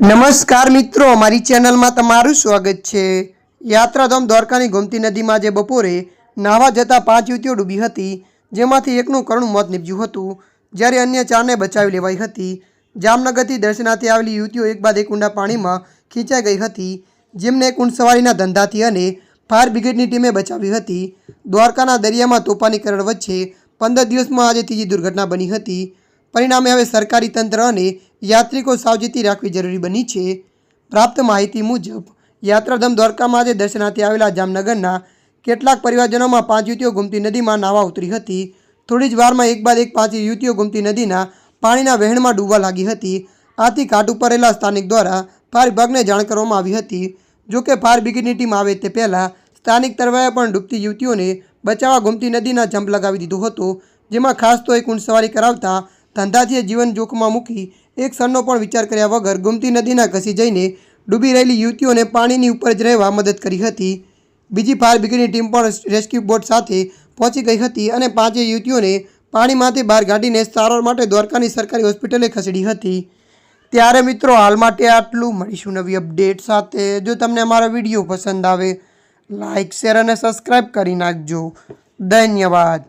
નમસ્કાર મિત્રો મારી ચેનલમાં તમારું સ્વાગત છે. યાત્રાધામ દ્વારકાની ગોમતી નદીમાં જે બપોરે નાહવા જતા પાંચ યુવતીઓ ડૂબી હતી, જેમાંથી એકનું કરુણ મોત નીપજ્યું હતું. જ્યારે અન્ય ચારને બચાવી લેવાઈ હતી. જામનગરથી દર્શનાર્થે આવેલી યુવતીઓ એક બાદ એક ઊંડા પાણીમાં ખીંચાઈ ગઈ હતી, જેમને એક સવારીના ધંધાથી અને ફાયર બ્રિગેડની ટીમે બચાવી હતી. દ્વારકાના દરિયામાં તોફાની કરડ વચ્ચે પંદર દિવસમાં આજે ત્રીજી દુર્ઘટના બની હતી. પરિણામે હવે સરકારી તંત્ર અને યાત્રિકો સાવચેતી રાખવી જરૂરી બની છે. પ્રાપ્ત માહિતી મુજબ, યાત્રાધામ દ્વારકામાં આજે દર્શનાર્થે આવેલા જામનગરના કેટલાક પરિવારજનોમાં પાંચ યુવતીઓ ગુમતી નદીમાં નાવા ઉતરી હતી. થોડી જ વારમાં એક બાદ એક પાંચ યુવતીઓ ગુમતી નદીના પાણીના વહેણમાં ડૂબવા લાગી હતી. આથી ઘાટ ઉપર રહેલા સ્થાનિક દ્વારા ફાયર વિભાગને જાણ કરવામાં આવી હતી. જોકે ફાયર બ્રિગેડની ટીમ આવે તે પહેલાં સ્થાનિક તરવાએ પણ ડૂબતી યુવતીઓને બચાવવા ગોમતી નદીના જંપ લગાવી દીધો હતો, જેમાં ખાસ તો એક ઊંટ સવારી કરાવતા ધંધાથી જીવન જોખમમાં મૂકી એક ક્ષણનો પણ વિચાર કર્યા વગર ગુમતી નદીના ઘસી જઈને ડૂબી રહેલી યુવતીઓને પાણીની ઉપર જ રહેવા મદદ કરી હતી. બીજી ફાયર બ્રિગેડની ટીમ પણ રેસ્ક્યુ બોટ સાથે પહોંચી ગઈ હતી અને પાંચેય યુવતીઓને પાણીમાંથી બહાર કાઢીને સારવાર માટે દ્વારકાની સરકારી હોસ્પિટલે ખસેડી હતી. ત્યારે મિત્રો, હાલ માટે આટલું. મળીશું નવી અપડેટ સાથે. જો તમને અમારો વીડિયો પસંદ આવે લાઇક શેર અને સબસ્ક્રાઈબ કરી નાખજો. ધન્યવાદ.